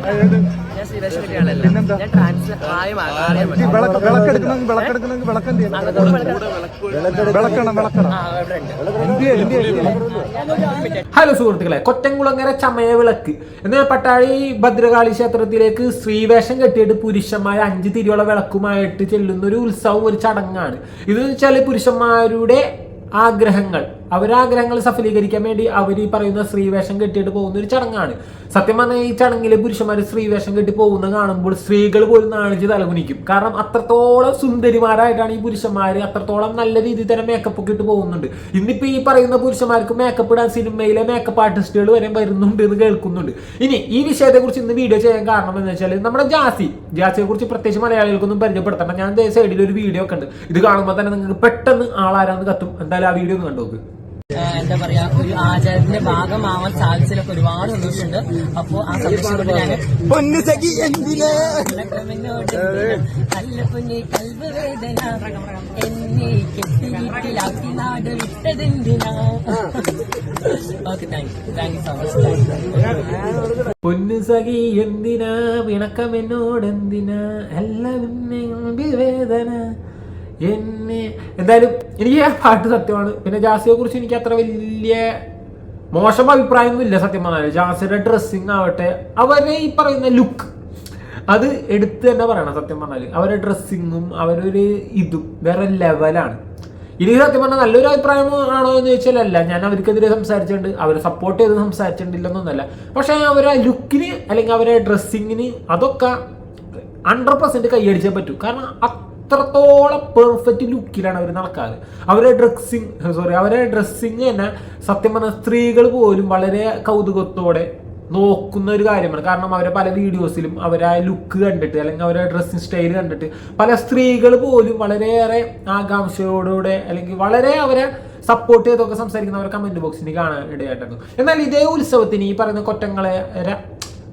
ഞാൻ ആളല്ല ഞാൻ ട്രാൻസ് ഹലോ സുഹൃത്തുക്കളെ കൊറ്റംകുളങ്ങര ചമയ വിളക്ക്. എന്നാൽ പട്ടാഴി ഭദ്രകാളി ക്ഷേത്രത്തിലേക്ക് സ്ത്രീവേഷം കെട്ടിയിട്ട് പുരുഷന്മാർ അഞ്ച് തിരിയുള്ള വിളക്കുമായിട്ട് ചെല്ലുന്ന ഒരു ഉത്സവം ഒരു ചടങ്ങാണ്. ഇത് വെച്ചാൽ പുരുഷന്മാരുടെ ആഗ്രഹങ്ങൾ. അവരാഗ്രഹങ്ങൾ സഫലീകരിക്കാൻ വേണ്ടി അവർ ഈ പറയുന്ന സ്ത്രീവേഷം കെട്ടിയിട്ട് പോകുന്ന ഒരു ചടങ്ങാണ്. സത്യം പറഞ്ഞാൽ ഈ ചടങ്ങിൽ പുരുഷന്മാർ സ്ത്രീവേഷം കെട്ടി പോകുന്ന കാണുമ്പോൾ സ്ത്രീകൾ പോലും നാണിച്ച് തലകുനിക്കും കാരണം അത്രത്തോളം സുന്ദരിമാരായിട്ടാണ് ഈ പുരുഷന്മാർ അത്രത്തോളം നല്ല രീതിയിൽ തന്നെ മേക്കപ്പ് ഒക്കെ ഇട്ട് പോകുന്നുണ്ട്. ഇന്നിപ്പോ ഈ പറയുന്ന പുരുഷന്മാർക്ക് മേക്കപ്പ് ഇടാൻ സിനിമയിലെ മേക്കപ്പ് ആർട്ടിസ്റ്റുകൾ വരെ വരുന്നുണ്ട് എന്ന് കേൾക്കുന്നുണ്ട്. ഇനി ഈ വിഷയത്തെക്കുറിച്ച് ഇന്ന് വീഡിയോ ചെയ്യാൻ കാരണം എന്ന് വെച്ചാൽ നമ്മുടെ ജാസി. ജാസിയെ കുറിച്ച് പ്രത്യേകിച്ച് മലയാളികൾക്കൊന്നും പരിചയപ്പെടുത്തണം ഞാൻ സൈഡിൽ ഒരു വീഡിയോ ഒക്കെ ഉണ്ട്. ഇത് കാണുമ്പോൾ തന്നെ നിങ്ങൾക്ക് പെട്ടെന്ന് ആളാരാന്ന് കത്തും. എന്തായാലും ആ വീഡിയോ ഒന്ന് കണ്ടു നോക്ക് എന്താ പറയാ ഒരു ആചാരത്തിന്റെ ഭാഗമാവാൻ സാധിച്ചതിലൊക്കെ ഒരുപാട് സന്തോഷമുണ്ട്. അപ്പോ ആ സന്തോഷം കൊണ്ട് ഞാൻ നല്ല പൊന്നി കൽവ് വേദന എന്നെ കെട്ടി വീട്ടിലാക്കി നാട് വിട്ടതെന്തിനാ okay thank you thank you so much പൊന്നു സഖി എന്തിനാ? പിണക്കം എന്നോട് എന്തിനാ? അല്ല പിന്നെ വേദന. എന്നെ എന്തായാലും എനിക്ക് ആ പാട്ട് സത്യമാണ്. പിന്നെ ജാസിയെ കുറിച്ച് എനിക്ക് അത്ര വലിയ മോശം അഭിപ്രായമൊന്നും ഇല്ല സത്യം പറഞ്ഞാൽ ജാസിയുടെ ഡ്രസ്സിങ് ആവട്ടെ അവരെ ഈ പറയുന്ന ലുക്ക് അത് എടുത്ത് തന്നെ പറയണം സത്യം പറഞ്ഞാൽ അവരുടെ ഡ്രസ്സിങ്ങും അവരൊരു ഇതും വേറെ ലെവലാണ് ഇനി സത്യം പറഞ്ഞാൽ നല്ലൊരു അഭിപ്രായം ആണോ എന്ന് ചോദിച്ചാൽ അല്ല. ഞാൻ അവർക്കെതിരെ സംസാരിച്ചിട്ടുണ്ട്. അവരെ സപ്പോർട്ട് ചെയ്ത് സംസാരിച്ചിട്ടില്ലെന്നൊന്നല്ല പക്ഷെ അവരെ ലുക്കിന് അല്ലെങ്കിൽ അവരെ ഡ്രസ്സിങ്ങിന് അതൊക്കെ ഹൺഡ്രഡ് പെർസെന്റ് കൈയടിച്ചേ പറ്റൂ. കാരണം അത്രത്തോളം പെർഫെക്റ്റ് ലുക്കിലാണ് അവർ നടക്കാറ്. അവരുടെ ഡ്രസ്സിങ് സോറി അവരുടെ ഡ്രസ്സിങ് തന്നെ സത്യം പറഞ്ഞാൽ സ്ത്രീകൾ പോലും വളരെ കൗതുകത്തോടെ നോക്കുന്ന ഒരു കാര്യമാണ്. കാരണം അവരെ പല വീഡിയോസിലും അവരെ ലുക്ക് കണ്ടിട്ട് അല്ലെങ്കിൽ അവരുടെ ഡ്രസ്സിങ് സ്റ്റൈൽ കണ്ടിട്ട് പല സ്ത്രീകൾ പോലും വളരെയേറെ ആകാംക്ഷയോടുകൂടെ അല്ലെങ്കിൽ വളരെ അവരെ സപ്പോർട്ട് ചെയ്തൊക്കെ സംസാരിക്കുന്ന അവരെ കമന്റ് ബോക്സിന് കാണാൻ ഇടയായിട്ടുണ്ട് എന്നാൽ ഇതേ ഉത്സവത്തിന് ഈ പറയുന്ന കൊറ്റങ്ങളെ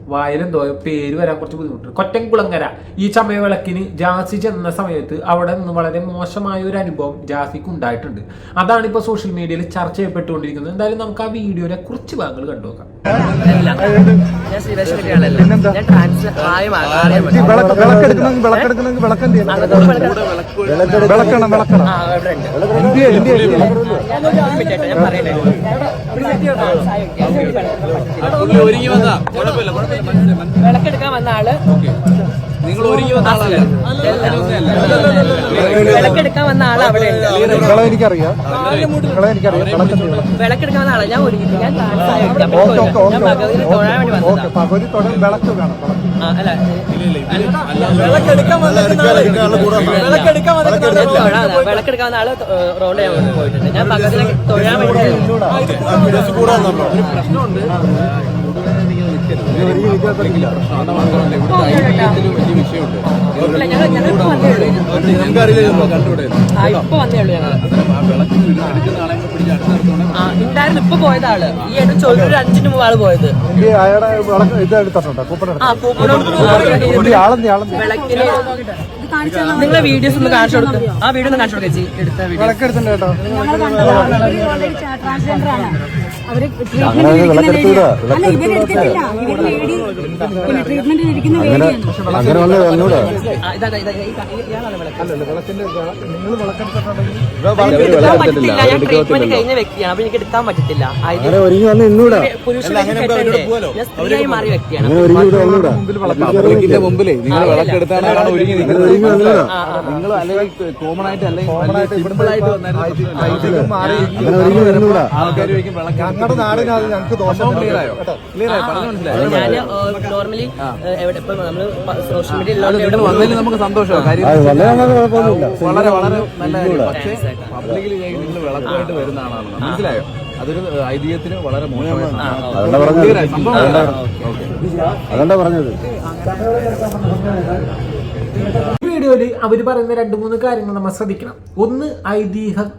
വായിലെന്തോ പേര് വരാൻ കുറച്ച് ബുദ്ധിമുട്ടുണ്ട് കൊറ്റംകുളങ്ങര ഈ ചമയവിളക്കിന് ജാസി ചെന്ന സമയത്ത് അവിടെ നിന്ന് വളരെ മോശമായ ഒരു അനുഭവം ജാസിക്ക് ഉണ്ടായിട്ടുണ്ട് അതാണ് ഇപ്പോൾ സോഷ്യൽ മീഡിയയിൽ ചർച്ച ചെയ്യപ്പെട്ടുകൊണ്ടിരിക്കുന്നത് എന്തായാലും നമുക്ക് ആ വീഡിയോയുടെ കുറച്ച് ഭാഗങ്ങൾ കണ്ടു നോക്കാം ഞാൻ ശ്രീവേഷം കിട്ടിയാളല്ല ഞാൻ ട്രാൻസ് ആയി മാറിയാൽ ഈ വിളക്ക് വിളക്കെടുക്കണമെങ്കിൽ വിളക്കെടുക്കണമെങ്കിൽ വിളക്കെന്ത് ചെയ്യണം വിളക്കണം വിളക്കണം ആ ഇവിടെ ഉണ്ട് എന്ത് എന്ത് ചെയ്യാ? ഞാനൊരു മിനിറ്റ് ആയിട്ട് ഞാൻ ഒരുങ്ങി വന്നാ കുഴപ്പമില്ല കുഴപ്പമില്ല. വിളക്കെടുക്കാൻ വന്ന ആൾ നിങ്ങൾ ഒരുങ്ങി വന്ന ആളല്ല വിളക്കെടുക്കാൻ വന്ന ആൾ അവിടെ ഉണ്ട് നിങ്ങളെ എനിക്കറിയാം വിളക്കെടുക്കാൻ വന്ന ആളാ ഞാൻ ഒരുങ്ങി ഞാൻ ഞാൻ ഭഗവതിനെ തൊഴാൻ വേണ്ടി ഓക്കെ വന്നതാ പകുതി തൊടൽ വിളക്ക് വേണം വിളക്ക്. ആ, വിളക്കെടുക്കാൻ വന്ന ആൾ റോഡ് ചെയ്യാൻ പോയിട്ടുണ്ട് ഞാൻ ഭഗവതിനെ തൊഴാൻ വേണ്ടി ഇത് ഉണ്ടായിരുന്നു ഇപ്പൊ പോയത് ആൾ ഈ ചോദിച്ചൊരു അഞ്ചിന് മുമ്പ് ആൾ പോയത് നിങ്ങളെ വീഡിയോസ് ഒന്ന് കാണിച്ചു കൊടുക്കും. ആ വീഡിയോ ഒന്ന് കാണിച്ചു കൊടുക്കാം ചേച്ചി. എടുത്ത വീഡിയോ അവർ അങ്ങനെ വന്ന് വന്നൂടെ? കഴിഞ്ഞ വ്യക്തിയാണ്. അപ്പൊ എനിക്ക് എടുക്കാൻ പറ്റത്തില്ല. ആ, ഒരുങ്ങി വന്ന് ഇന്നൂടെ സ്ത്രീയായി മാറിയ വ്യക്തിയാണ്. ഒരുങ്ങി ഇവിടെ വന്നൂടാ? പബ്ലിക്കിന്റെ മുമ്പിലേ നിങ്ങൾ വിളക്കെടുത്താണ് ഒരുങ്ങി നിൽക്കുന്നത്. നിങ്ങൾ അല്ലെങ്കിൽ കോമൺ ആയിട്ട് അല്ലെങ്കിൽ സിമ്പിൾ ആയിട്ട് വന്നായിരുന്നു അങ്ങനെ ഒരുങ്ങി വന്നൂടാ? ആൾക്കാർ ചോദിക്കും ഞങ്ങളുടെ നാടിനത് ഞങ്ങൾക്ക് ദോഷം ഞാൻ നോർമലി എവിടെ ഇപ്പൊ നമ്മൾ സോഷ്യൽ മീഡിയ അത് നമുക്ക് സന്തോഷമാണ് വളരെ വളരെ നല്ല പക്ഷേ പബ്ലിക്കിൽ നിങ്ങൾ വിളക്കുമായിട്ട് വരുന്ന ആളാണ് മനസ്സിലായോ? അതൊരു ഐതിഹ്യത്തിന് വളരെ. അതുകൊണ്ടാ പറഞ്ഞത്. ഈ വീഡിയോയിൽ അവർ പറയുന്ന രണ്ട് മൂന്ന് കാര്യങ്ങൾ നമ്മൾ ശ്രദ്ധിക്കണം. ഒന്ന് ഐതിഹ്യം.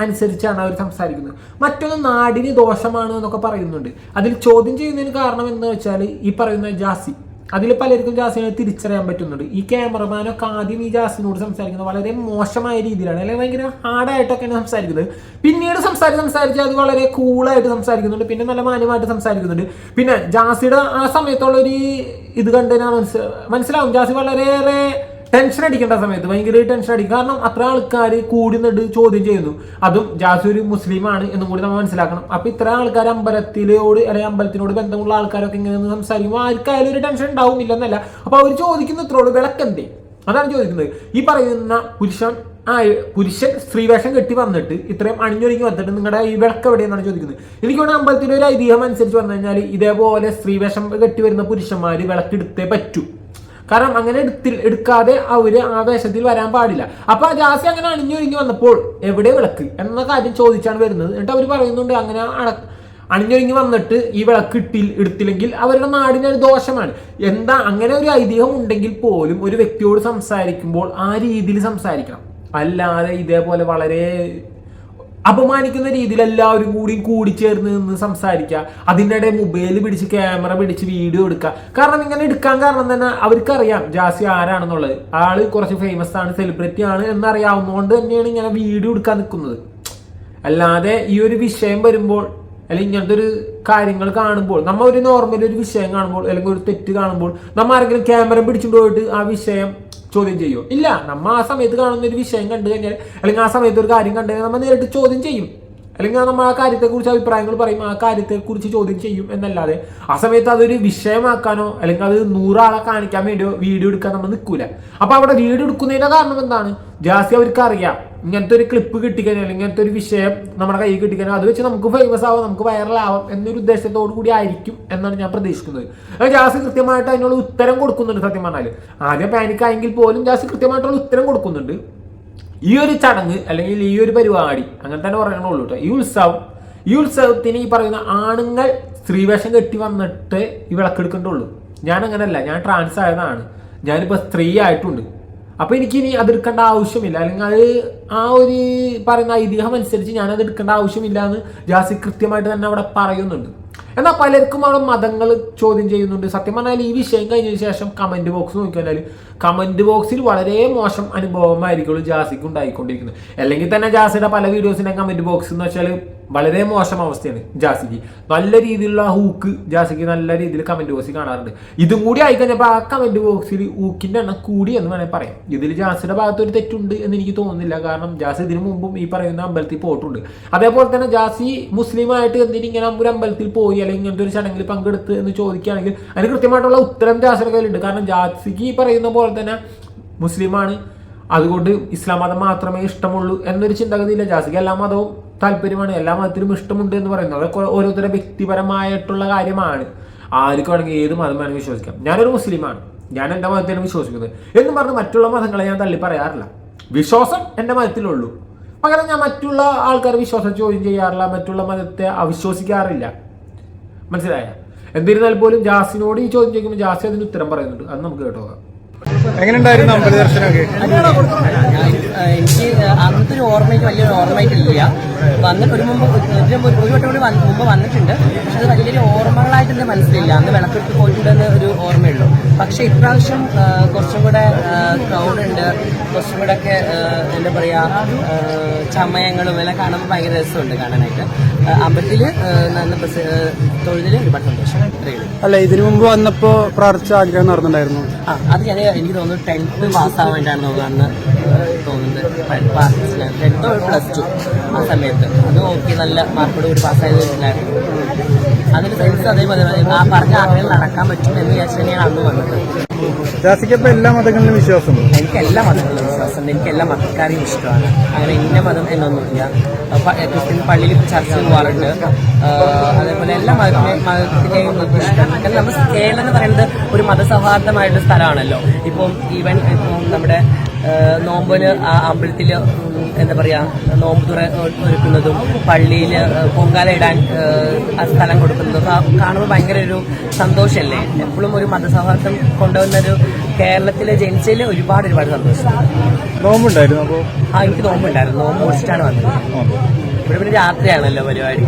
അനുസരിച്ചാണ് അവർ സംസാരിക്കുന്നത്. മറ്റൊന്ന് നാടിന് ദോഷമാണ് എന്നൊക്കെ പറയുന്നുണ്ട്. അതിൽ ചോദ്യം ചെയ്യുന്നതിന് കാരണം എന്ന് വെച്ചാൽ ഈ പറയുന്ന ജാസി. അതിൽ പലർക്കും ജാസിനെ തിരിച്ചറിയാൻ പറ്റുന്നുണ്ട്. ഈ ക്യാമറമാനൊക്കെ ആദ്യം ഈ ജാസിനോട് സംസാരിക്കുന്നത് വളരെ മോശമായ രീതിയിലാണ്. അല്ലെങ്കിൽ ഭയങ്കര ഹാർഡായിട്ടൊക്കെയാണ് സംസാരിക്കുന്നത്. പിന്നീട് സംസാരിച്ച് സംസാരിച്ച് അത് വളരെ കൂളായിട്ട് സംസാരിക്കുന്നുണ്ട്. പിന്നെ നല്ല മാന്യമായിട്ട് സംസാരിക്കുന്നുണ്ട്. പിന്നെ ജാസിയുടെ ആ സമയത്തുള്ള ഒരു ഇത് കണ്ടതിനാ മനസ്സിലാവും. ജാസി വളരെയേറെ ടെൻഷൻ അടിക്കേണ്ട സമയത്ത് ഭയങ്കര ടെൻഷൻ അടിക്കും. കാരണം അത്ര ആൾക്കാർ കൂടി നിന്നിട്ട് ചോദ്യം ചെയ്യുന്നു. അതും ജാസി ഒരു മുസ്ലിമാണ് എന്നും കൂടി നമ്മൾ മനസ്സിലാക്കണം. അപ്പൊ ഇത്ര ആൾക്കാർ അമ്പലത്തിലോട് അല്ലെങ്കിൽ അമ്പലത്തിനോട് ബന്ധമുള്ള ആൾക്കാരൊക്കെ ഇങ്ങനെ സംസാരിക്കുമ്പോൾ ആർക്കായാലും ഒരു ടെൻഷൻ ഉണ്ടാവും ഇല്ലെന്നല്ല അപ്പൊ അവർ ചോദിക്കുന്ന ഇത്രോട് വിളക്കെന്തേ അതാണ് ചോദിക്കുന്നത്. ഈ പറയുന്ന പുരുഷൻ ആ പുരുഷൻ സ്ത്രീവേഷം കെട്ടി വന്നിട്ട് ഇത്രയും അണിഞ്ഞൊരുങ്ങി വന്നിട്ട് നിങ്ങളുടെ ഈ വിളക്ക് എവിടെയെന്നാണ് ചോദിക്കുന്നത്. എനിക്ക് അമ്പലത്തിലെ ഒരു ഐതിഹ്യം അനുസരിച്ച് പറഞ്ഞു കഴിഞ്ഞാൽ ഇതേപോലെ സ്ത്രീവേഷം കെട്ടി വരുന്ന പുരുഷന്മാർ വിളക്കെടുത്തേ പറ്റൂ. കാരണം അങ്ങനെ എടുത്തിൽ എടുക്കാതെ അവർ ആ വേഷത്തിൽ വരാൻ പാടില്ല. അപ്പൊ ജാസി അങ്ങനെ അണിഞ്ഞൊരുങ്ങി വന്നപ്പോൾ എവിടെ വിളക്ക്? എന്ന കാര്യം ചോദിച്ചാണ് വരുന്നത്. എന്നിട്ട് അവർ പറയുന്നുണ്ട് അങ്ങനെ അണ അണിഞ്ഞൊരുങ്ങി വന്നിട്ട് ഈ വിളക്ക് ഇട്ടിൽ എടുത്തില്ലെങ്കിൽ അവരുടെ നാടിന് ഒരു ദോഷമാണ്. എന്താ അങ്ങനെ ഒരു ഐതിഹ്യം ഉണ്ടെങ്കിൽ പോലും ഒരു വ്യക്തിയോട് സംസാരിക്കുമ്പോൾ ആ രീതിയിൽ സംസാരിക്കണം. അല്ലാതെ ഇതേപോലെ വളരെ അപമാനിക്കുന്ന രീതിയിൽ എല്ലാവരും കൂടി കൂടിച്ചേർന്ന് നിന്ന് സംസാരിക്കുക. അതിനിടെ മൊബൈൽ പിടിച്ച് ക്യാമറ പിടിച്ച് വീഡിയോ എടുക്കുക. കാരണം ഇങ്ങനെ എടുക്കാൻ കാരണം തന്നെ അവർക്കറിയാം ജാസി ആരാണെന്നുള്ളത്. ആൾ കുറച്ച് ഫേമസ് ആണ് സെലിബ്രിറ്റി ആണ് എന്നറിയാവുന്നതുകൊണ്ട് തന്നെയാണ് ഇങ്ങനെ വീഡിയോ എടുക്കാൻ നിൽക്കുന്നത്. അല്ലാതെ ഈ ഒരു വിഷയം വരുമ്പോൾ അല്ലെങ്കിൽ ഇങ്ങനത്തെ ഒരു കാര്യങ്ങൾ കാണുമ്പോൾ നമ്മൾ ഒരു നോർമൽ ഒരു വിഷയം കാണുമ്പോൾ അല്ലെങ്കിൽ ഒരു തെറ്റ് കാണുമ്പോൾ നമ്മൾ ആരെങ്കിലും ക്യാമറ പിടിച്ചുകൊണ്ട് പോയിട്ട് ആ വിഷയം ചോദ്യം ചെയ്യുമോ ഇല്ല. നമ്മൾ ആ സമയത്ത് കാണുന്ന ഒരു വിഷയം കണ്ടു കഴിഞ്ഞാൽ അല്ലെങ്കിൽ ആ സമയത്ത് ഒരു കാര്യം കണ്ടു കഴിഞ്ഞാൽ നമ്മൾ നേരിട്ട് ചോദ്യം ചെയ്യും. അല്ലെങ്കിൽ നമ്മൾ ആ കാര്യത്തെക്കുറിച്ച് അഭിപ്രായങ്ങൾ പറയും ആ കാര്യത്തെക്കുറിച്ച് ചോദ്യം ചെയ്യും എന്നല്ലാതെ ആ സമയത്ത് അതൊരു വിഷയമാക്കാനോ അല്ലെങ്കിൽ അത് നൂറാളെ കാണിക്കാൻ വേണ്ടിയോ വീഡിയോ എടുക്കാൻ നമ്മൾ നിൽക്കൂല അപ്പൊ അവിടെ വീഡിയോ എടുക്കുന്നതിന്റെ കാരണം എന്താണ്? ജാസ്തി അവർക്ക് അറിയാം ഇങ്ങനത്തെ ഒരു ക്ലിപ്പ് കിട്ടിക്കഴിഞ്ഞാൽ ഇങ്ങനത്തെ ഒരു വിഷയം നമ്മുടെ കയ്യിൽ കിട്ടിക്കഴിഞ്ഞാൽ അത് വെച്ച് നമുക്ക് ഫേമസ് ആവാം നമുക്ക് വൈറലാവാം എന്നൊരു ഉദ്ദേശത്തോടു കൂടി ആയിരിക്കും എന്നാണ് ഞാൻ പ്രതീക്ഷിക്കുന്നത്. ജാസി കൃത്യമായിട്ട് അതിനുള്ള ഉത്തരം കൊടുക്കുന്നുണ്ട് സത്യം പറഞ്ഞാൽ ആദ്യം പാനിക് ആയെങ്കിൽ പോലും ജാസ് കൃത്യമായിട്ടുള്ള ഉത്തരം കൊടുക്കുന്നുണ്ട്. ഈ ഒരു ചടങ്ങ് അല്ലെങ്കിൽ ഈ ഒരു പരിപാടി അങ്ങനെ തന്നെ പറയണുള്ളൂ കേട്ടോ ഈ ഉത്സവം ഈ ഉത്സവത്തിന് ഈ പറയുന്ന ആണുങ്ങൾ സ്ത്രീവേഷം കെട്ടി വന്നിട്ട് ഈ വിളക്കെടുക്കേണ്ടുള്ളൂ ഞാൻ അങ്ങനെയല്ല ഞാൻ ട്രാൻസ് ആയതാണ്. ഞാനിപ്പോൾ സ്ത്രീ ആയിട്ടുണ്ട്. അപ്പൊ എനിക്ക് ഇനി അതെടുക്കേണ്ട ആവശ്യമില്ല. അല്ലെങ്കിൽ അത് ആ ഒരു പറയുന്ന ഐതിഹ്യം അനുസരിച്ച് ഞാൻ അത് എടുക്കേണ്ട ആവശ്യമില്ല എന്ന് ജാസി കൃത്യമായിട്ട് തന്നെ അവിടെ പറയുന്നുണ്ട്. എന്നാൽ പലർക്കും അവിടെ മതങ്ങൾ ചോദ്യം ചെയ്യുന്നുണ്ട്. സത്യം പറഞ്ഞാൽ ഈ വിഷയം കഴിഞ്ഞതിന് ശേഷം കമന്റ് ബോക്സ് നോക്കിക്കഴിഞ്ഞാൽ കമന്റ് ബോക്സിൽ വളരെ മോശം അനുഭവമായിരിക്കും ജാസിക്ക് ഉണ്ടായിക്കൊണ്ടിരിക്കുന്നത്. അല്ലെങ്കിൽ തന്നെ ജാസിയുടെ പല വീഡിയോസിന്റെ കമന്റ് ബോക്സ് എന്ന് വെച്ചാൽ വളരെ മോശം അവസ്ഥയാണ് ജാസിക്ക് നല്ല രീതിയിലുള്ള ഹൂക്ക് ജാസിക്ക് നല്ല രീതിയിൽ കമന്റ് ബോക്സിൽ കാണാറുണ്ട്. ഇതും കൂടി ആയിക്കഴിഞ്ഞപ്പോൾ ആ കമന്റ് ബോക്സിൽ ഹൂക്കിന്റെ എണ്ണം കൂടി എന്ന് വേണമെങ്കിൽ പറയാം. ഇതിൽ ജാസിയുടെ ഭാഗത്ത് ഒരു തെറ്റുണ്ട് എന്ന് എനിക്ക് തോന്നുന്നില്ല. കാരണം ജാസി ഇതിനു മുമ്പും ഈ പറയുന്ന അമ്പലത്തിൽ പോയിട്ടുണ്ട്. അതേപോലെ തന്നെ ജാസി മുസ്ലിമായിട്ട് എന്തിനും ഇങ്ങനെ ഒരു അമ്പലത്തിൽ പോയി അല്ലെങ്കിൽ ഇങ്ങനത്തെ ഒരു ചടങ്ങിൽ പങ്കെടുത്ത് എന്ന് ചോദിക്കുകയാണെങ്കിൽ അതിന് കൃത്യമായിട്ടുള്ള ഉത്തരം ജാസിയുടെ കയ്യിലുണ്ട്. കാരണം ജാസിക്ക് ഈ പറയുന്ന പോലെ തന്നെ മുസ്ലിമാണ്. അതുകൊണ്ട് ഇസ്ലാം മതം മാത്രമേ ഇഷ്ടമുള്ളൂ എന്നൊരു ചിന്താഗതിയില്ല ജാസിക്ക് എല്ലാ മതവും താല്പര്യമാണ്. എല്ലാ മതത്തിലും ഇഷ്ടമുണ്ട് എന്ന് പറയുന്നത്. അതൊക്കെ ഓരോരുത്തരുടെ വ്യക്തിപരമായിട്ടുള്ള കാര്യമാണ്. ആർക്ക് വേണമെങ്കിൽ ഏത് മതം വേണമെങ്കിൽ വിശ്വസിക്കാം. ഞാനൊരു മുസ്ലിമാണ്. ഞാൻ എന്റെ മതത്തിലും വിശ്വസിക്കുന്നത്. എന്ന് പറഞ്ഞ് മറ്റുള്ള മതങ്ങളെ ഞാൻ തള്ളി പറയാറില്ല. വിശ്വാസം എന്റെ മതത്തിലുള്ളൂ. പകരം ഞാൻ മറ്റുള്ള ആൾക്കാർ വിശ്വാസം ചോദ്യം ചെയ്യാറില്ല. മറ്റുള്ള മതത്തെ അവിശ്വസിക്കാറില്ല. മനസ്സിലായ? എന്നിരുന്നാൽ പോലും ജാസിനോട് ഈ ചോദ്യം ചോദിക്കുമ്പോൾ ജാസി അതിന് ഉത്തരം പറയുന്നുണ്ട്. അത് നമുക്ക് കേട്ടോ എങ്ങനെയുണ്ടായിരുന്നു അമ്പല ദർശനമൊക്കെ എനിക്ക് അന്നത്തെ ഒരു ഓർമ്മയ്ക്ക് വലിയൊരു ഓർമ്മയായിട്ടില്ല വന്നിട്ട് ഒരു മുമ്പ് ഒരു വട്ടം കൂടി മുമ്പ് വന്നിട്ടുണ്ട്. പക്ഷെ അത് വലിയൊരു ഓർമ്മകളായിട്ട് എന്റെ മനസ്സിലില്ല. അന്ന് വിളക്കെടുത്ത് പോയിട്ടുണ്ടെന്ന് ഒരു ഓർമ്മയുള്ളൂ. പക്ഷെ ഇപ്രാവശ്യം കുറച്ചും കൂടെ ക്രൗഡ് ഉണ്ട്. കുറച്ചും കൂടെ ഒക്കെ എന്താ പറയാ ചമയങ്ങളും എല്ലാം കാണുമ്പോൾ ഭയങ്കര രസമുണ്ട് കാണാനായിട്ട്. അമ്പലത്തിൽ നല്ല തൊഴിലിൽ ഒരുപാട് സന്തോഷം. അല്ല ഇതിനു മുമ്പ് വന്നപ്പോ പ്രാർത്ഥിച്ച ആഗ്രഹം നടന്നിട്ടുണ്ടായിരുന്നു. ആ അത് ഞാൻ എനിക്ക് തോന്നുന്നു ടെൻത്ത് പാസ്സാവാൻ വേണ്ടിയാണ് തോന്നുന്നു. തോന്നുന്നത്. ടെൻത്തോ പ്ലസ് ടു ആ സമയത്ത്. അത് നോക്കി നല്ല മാർക്കോട് കൂടി പാസ്സായത് അതിന് സെൻസ് അതേപോലെ ആ പറഞ്ഞ ആഗ്രഹം നടക്കാൻ പറ്റും എന്ന് വിചാരിച്ചു തന്നെയാണ് അന്ന് വന്നത്. ജാസിക്കപ്പോ എല്ലാ മതങ്ങളിലും വിശ്വാസമുണ്ട്? എനിക്ക് എല്ലാ മതങ്ങളിലും വിശ്വാസമുണ്ട്. എനിക്ക് എല്ലാ മതക്കാരെയും ഇഷ്ടമാണ്. അങ്ങനെ ഇന്ന മതം എന്നൊന്നുമില്ല. ക്രിസ്ത്യൻ പള്ളിയിൽ ചർച്ച പോകാറുണ്ട് അതേപോലെ എല്ലാ മതത്തിനെ മതത്തിനെയും ഇഷ്ടമാണ്. നമ്മൾ കേരളം എന്ന് പറയുന്നത് ഒരു മതസൗഹാർദ്ദമായിട്ടുള്ള സ്ഥലമാണല്ലോ. ഇപ്പം ഈവൻ ഇപ്പം നമ്മുടെ നോമ്പിന് ആ അമ്പലത്തിൽ എന്താ പറയുക നോമ്പ് തുറ ഒരുക്കുന്നതും പള്ളിയിൽ പൊങ്കാല ഇടാൻ സ്ഥലം കൊടുക്കുന്നതും കാണുമ്പോൾ ഭയങ്കര ഒരു സന്തോഷമല്ലേ എപ്പോഴും ഒരു മതസൗഹാർദ്ദം കൊണ്ടുവന്നൊരു കേരളത്തിലെ ജനിച്ചതിൽ ഒരുപാട് ഒരുപാട് സന്തോഷം. നോമ്പുണ്ടായിരുന്നു അപ്പോൾ ആ എനിക്ക് നോമ്പുണ്ടായിരുന്നു. നോമ്പ് മുറിച്ചിട്ടാണ് വന്നത്. ഇവിടെ പിന്നെ രാത്രിയാണല്ലോ പരിപാടി.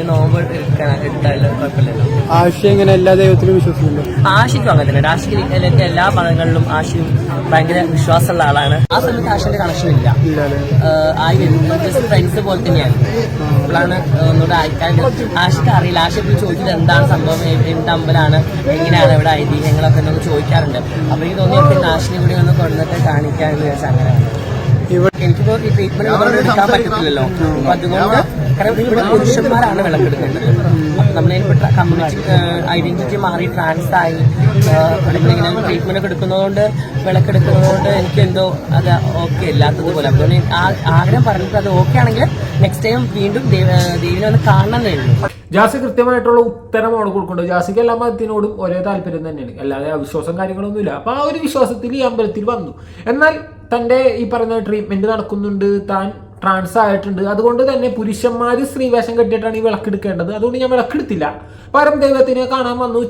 ഇത് നോമ്പ് എടുത്താലും കുഴപ്പമില്ലല്ലോ. ആശയം എങ്ങനെ എല്ലാ ദൈവത്തിലും വിശ്വസിക്കുന്നുണ്ട്? ആഷിക്കും അങ്ങനെ തന്നെ ആഷിക്ക് എനിക്ക് എല്ലാ മതങ്ങളിലും ആഷിയും ഭയങ്കര വിശ്വാസമുള്ള ആളാണ്. ആ സമയത്ത് ആഷിന്റെ കണക്ഷൻ ഇല്ല. ആഹ് ആയി വരുന്നത് ജസ്റ്റ് ഫ്രണ്ട്സ് പോലെ തന്നെയാണ്. അപ്പോഴാണ് ഒന്നുകൂടെ ആയിക്കാണ്ട് ആഷിക്ക് അറിയില്ല. ആഷി ചോദിച്ചത് എന്താണ് സംഭവം? എ- എന്ത് അമ്പലാണ്? എങ്ങനെയാണ് ഇവിടെ ഐതിഹ്യങ്ങളൊക്കെ എന്നൊക്കെ ചോദിക്കാറുണ്ട്. അപ്പൊ എനിക്ക് തോന്നിയപ്പോൾ ആഷിനെ കൂടി ഒന്ന് കൊണ്ടുവന്നിട്ട് കാണിക്കാന്ന് വിചാരിച്ച അങ്ങനെ എനിക്കിപ്പോ ഈ ട്രീറ്റ്മെന്റ് എടുക്കാൻ പറ്റത്തില്ലല്ലോ. അപ്പൊ അതുകൊണ്ട് കാരണം ഇവിടെ പുരുഷന്മാരാണ് വിളക്കെടുക്കേണ്ടത്. നമ്മളതിൽപ്പെട്ട കമ്മ്യൂണിറ്റി ഐഡന്റിറ്റി മാറി ട്രാൻസ് ആയി. നമ്മളിങ്ങനെ ട്രീറ്റ്മെന്റ് ഒക്കെ എടുക്കുന്നതുകൊണ്ട് വിളക്കെടുക്കുന്നതുകൊണ്ട് എനിക്ക് എന്തോ അത് ഓക്കെ ഇല്ലാത്തതുപോലെ അപ്പോൾ ആഗ്രഹം പറഞ്ഞിട്ട് അത് ഓക്കെ ആണെങ്കിൽ നെക്സ്റ്റ് ടൈം വീണ്ടും ദേവ- ദേവിനെ ഒന്ന് കാണണമെന്നേ ഉള്ളൂ ജാസി കൃത്യമായിട്ടുള്ള ഉത്തരമാണ് കൊടുക്കേണ്ടത്. കൊടുക്കുന്നുണ്ട് ജാസിക്ക് എല്ലാ മതത്തിനോടും ഒരേ താല്പര്യം തന്നെയാണ്. അല്ലാതെ അവിശ്വാസം കാര്യങ്ങളൊന്നുമില്ല. അപ്പൊ ആ ഒരു വിശ്വാസത്തിൽ ഈ അമ്പലത്തിൽ വന്നു. എന്നാൽ തന്റെ ഈ പറഞ്ഞ ട്രീറ്റ്മെന്റ് നടക്കുന്നുണ്ട്. താൻ ട്രാൻസ് ആയിട്ടുണ്ട്. അതുകൊണ്ട് തന്നെ പുരുഷന്മാർ സ്ത്രീവേഷം കെട്ടിയിട്ടാണ് ഈ വിളക്കെടുക്കേണ്ടത്. അതുകൊണ്ട് ഞാൻ വിളക്കെടുത്തില്ല. പരം ദൈവത്തിനെ കാണാൻ വന്നു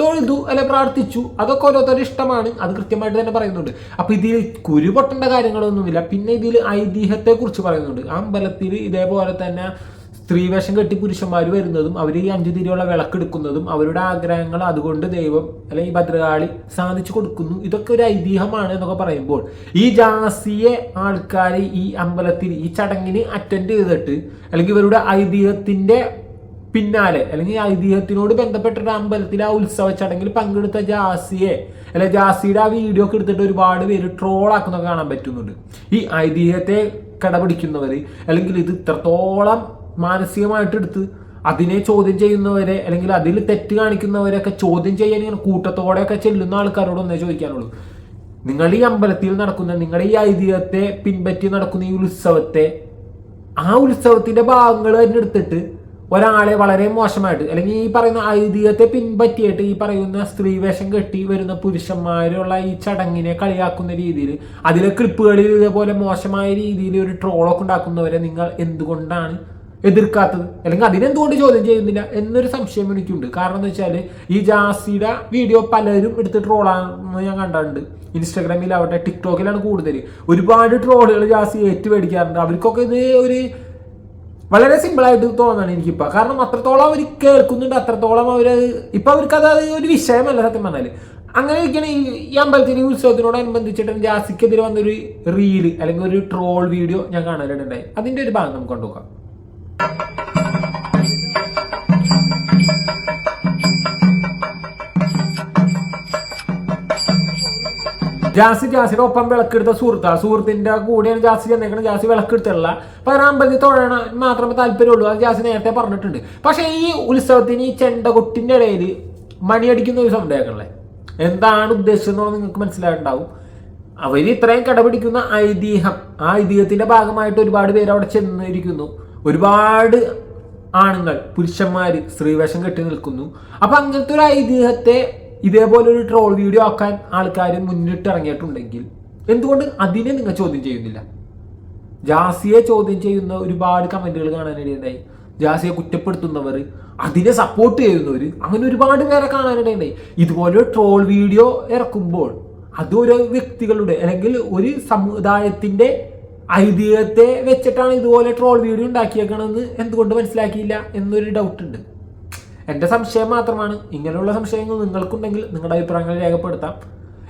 തൊഴുതു അല്ലെ പ്രാർത്ഥിച്ചു. അതൊക്കെ ഓരോരുത്തരുടെ ഇഷ്ടമാണ്. അത് കൃത്യമായിട്ട് തന്നെ പറയുന്നുണ്ട്. അപ്പൊ ഇതിൽ കുരു പൊട്ടേണ്ട കാര്യങ്ങളൊന്നുമില്ല. പിന്നെ ഇതിൽ ഐതിഹ്യത്തെ കുറിച്ച് പറയുന്നുണ്ട്. അമ്പലത്തിൽ ഇതേപോലെ തന്നെ സ്ത്രീവേഷം കെട്ടി പുരുഷന്മാർ വരുന്നതും അവർ ഈ അഞ്ചു തിരിയുള്ള വിളക്കെടുക്കുന്നതും അവരുടെ ആഗ്രഹങ്ങൾ അതുകൊണ്ട് ദൈവം അല്ലെങ്കിൽ ഭദ്രകാളി സാധിച്ചു കൊടുക്കുന്നു. ഇതൊക്കെ ഒരു ഐതിഹ്യമാണ് എന്നൊക്കെ പറയുമ്പോൾ ഈ ജാസിയെ ആൾക്കാർ ഈ അമ്പലത്തിൽ ഈ ചടങ്ങിന് അറ്റൻഡ് ചെയ്തിട്ട് അല്ലെങ്കിൽ ഇവരുടെ ഐതിഹ്യത്തിന്റെ പിന്നാലെ അല്ലെങ്കിൽ ഐതിഹ്യത്തിനോട് ബന്ധപ്പെട്ടിട്ട് അമ്പലത്തിൽ ആ ഉത്സവ ചടങ്ങിൽ പങ്കെടുത്ത ജാസിയെ അല്ലെ ജാസിയുടെ ആ വീഡിയോ ഒക്കെ എടുത്തിട്ട് ഒരുപാട് പേര് ട്രോളാക്കുന്നൊക്കെ കാണാൻ പറ്റുന്നുണ്ട്. ഈ ഐതിഹ്യത്തെ കടപിടിക്കുന്നവർ അല്ലെങ്കിൽ ഇത് ഇത്രത്തോളം മാനസികമായിട്ട് എടുത്ത് അതിനെ ചോദ്യം ചെയ്യുന്നവരെ അല്ലെങ്കിൽ അതിൽ തെറ്റ് കാണിക്കുന്നവരെയൊക്കെ ചോദ്യം ചെയ്യാൻ ഇങ്ങനെ കൂട്ടത്തോടെയൊക്കെ ചെല്ലുന്ന ആൾക്കാരോട് ഒന്നേ ചോദിക്കാനുള്ളൂ. നിങ്ങൾ ഈ അമ്പലത്തിൽ നടക്കുന്ന നിങ്ങളുടെ ഈ ഐതിഹ്യത്തെ പിൻപറ്റി നടക്കുന്ന ഈ ഉത്സവത്തെ ആ ഉത്സവത്തിന്റെ ഭാഗങ്ങൾ തന്നെ എടുത്തിട്ട് ഒരാളെ വളരെ മോശമായിട്ട് അല്ലെങ്കിൽ ഈ പറയുന്ന ഐതിഹ്യത്തെ പിൻപറ്റിയിട്ട് ഈ പറയുന്ന സ്ത്രീവേഷം കെട്ടി വരുന്ന പുരുഷന്മാരുള്ള ഈ ചടങ്ങിനെ കളിയാക്കുന്ന രീതിയിൽ അതിലെ ക്ലിപ്പുകളിൽ ഇതേപോലെ മോശമായ രീതിയിൽ ഒരു ട്രോളൊക്കെ ഉണ്ടാക്കുന്നവരെ നിങ്ങൾ എന്തുകൊണ്ടാണ് എതിർക്കാത്തത്. അല്ലെങ്കിൽ അതിനെന്തുകൊണ്ട് ചോദ്യം ചെയ്യുന്നില്ല എന്നൊരു സംശയം എനിക്കുണ്ട്. കാരണം എന്ന് വെച്ചാൽ ഈ ജാസിയുടെ വീഡിയോ പലരും എടുത്ത് ട്രോളാണെന്ന് ഞാൻ കണ്ടിട്ടുണ്ട്. ഇൻസ്റ്റാഗ്രാമിലാവട്ടെ ടിക്ടോക്കിലാണ് കൂടുതൽ ഒരുപാട് ട്രോളുകൾ ജാസി ഏറ്റുമേടിക്കാറുണ്ട് അവർക്കൊക്കെ ഇത് ഒരു വളരെ സിമ്പിളായിട്ട് തോന്നാണ് എനിക്കിപ്പോൾ കാരണം അത്രത്തോളം അവർ കേൾക്കുന്നുണ്ട് അത്രത്തോളം അവർ ഇപ്പം അവർക്ക് അത് ഒരു വിഷയമല്ല സത്യം പറഞ്ഞാൽ അങ്ങനെ ഇരിക്കണ ഈ ഈ അമ്പലത്തിന് ഈ ഉത്സവത്തിനോടനുബന്ധിച്ചിട്ട് ജാസിക്കെതിരെ വന്നൊരു റീൽ അല്ലെങ്കിൽ ഒരു ട്രോൾ വീഡിയോ ഞാൻ കാണാനുണ്ടായി അതിന്റെ ഒരു ഭാഗം നമുക്ക് കൊണ്ടുപോകാം ജാസി ജാസിയുടെ ഒപ്പം വിളക്കെടുത്ത സുഹൃത്താ. സുഹൃത്തിന്റെ കൂടെയാണ് ജാസി ചെന്നേക്കുന്നത് ജാസി വിളക്കെടുത്തുള്ള പതിനാറ് അമ്പലത്തിൽ തൊഴണം മാത്രമേ താല്പര്യമുള്ളൂ. അത് ജാസി നേരത്തെ പറഞ്ഞിട്ടുണ്ട്. പക്ഷേ ഈ ഉത്സവത്തിന് ഈ ചെണ്ടകൊട്ടിന്റെ ഇടയിൽ മണിയടിക്കുന്ന ഒരു സംഭവമല്ലേ എന്താണ് ഉദ്ദേശിച്ചതെന്നുള്ളത് നിങ്ങൾക്ക് മനസ്സിലായിട്ടുണ്ടാവും. അവർ ഇത്രയും കടപിടിക്കുന്ന ഐതിഹ്യം ആ ഐതിഹ്യത്തിന്റെ ഭാഗമായിട്ട് ഒരുപാട് പേര് അവിടെ ചെന്നിരിക്കുന്നു. ഒരുപാട് ആണുങ്ങൾ പുരുഷന്മാര് സ്ത്രീവേഷം കെട്ടി നിൽക്കുന്നു. അപ്പൊ അങ്ങനത്തെ ഒരു ഐതിഹ്യത്തെ ഇതേപോലെ ഒരു ട്രോൾ വീഡിയോ ആക്കാൻ ആൾക്കാർ മുന്നിട്ട് ഇറങ്ങിയിട്ടുണ്ടെങ്കിൽ എന്തുകൊണ്ട് അതിനെ നിങ്ങൾ ചോദ്യം ചെയ്യുന്നില്ല? ജാസിയെ ചോദ്യം ചെയ്യുന്ന ഒരുപാട് കമന്റുകൾ കാണാനിടയുണ്ടായി. ജാസിയെ കുറ്റപ്പെടുത്തുന്നവർ അതിനെ സപ്പോർട്ട് ചെയ്യുന്നവർ അങ്ങനെ ഒരുപാട് പേരെ കാണാനിടയുണ്ടായി. ഇതുപോലെ ട്രോൾ വീഡിയോ ഇറക്കുമ്പോൾ അത് വ്യക്തികളുടെ അല്ലെങ്കിൽ ഒരു സമുദായത്തിന്റെ ഐതിഹ്യത്തെ വെച്ചിട്ടാണ് ഇതുപോലെ ട്രോൾ വീഡിയോ ഉണ്ടാക്കിയേക്കണമെന്ന് എന്തുകൊണ്ട് മനസ്സിലാക്കിയില്ല എന്നൊരു ഡൗട്ട് ഉണ്ട്. എന്റെ സംശയം മാത്രമാണ്. ഇങ്ങനെയുള്ള സംശയങ്ങൾ നിങ്ങൾക്കുണ്ടെങ്കിൽ നിങ്ങളുടെ അഭിപ്രായങ്ങൾ രേഖപ്പെടുത്താം.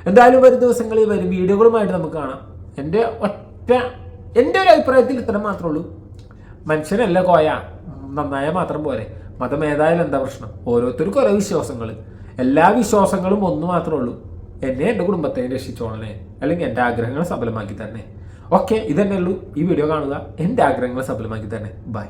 എന്തായാലും വരും ദിവസങ്ങളിൽ വരും വീഡിയോകളുമായിട്ട് നമുക്ക് കാണാം. എന്റെ ഒറ്റ എന്റെ ഒരു അഭിപ്രായത്തിൽ ഇത്ര മാത്രമേ ഉള്ളൂ. മനുഷ്യനല്ല കോയ. നന്നായ മാത്രം പോരെ. മതം ഏതായാലും എന്താ പ്രശ്നം? ഓരോരുത്തർക്കും ഓരോ വിശ്വാസങ്ങൾ. എല്ലാ വിശ്വാസങ്ങളും ഒന്ന് മാത്രമേ ഉള്ളൂ. എന്നെ എന്റെ കുടുംബത്തെ രക്ഷിച്ചോളണേ. അല്ലെങ്കിൽ എന്റെ ആഗ്രഹങ്ങൾ സഫലമാക്കി തന്നെ ഓക്കെ ഇതന്നെ ഉള്ളൂ ഈ വീഡിയോ കാണുക എന്റെ ആഗ്രഹങ്ങൾ സഫലമാക്കി തന്നെ. ബൈ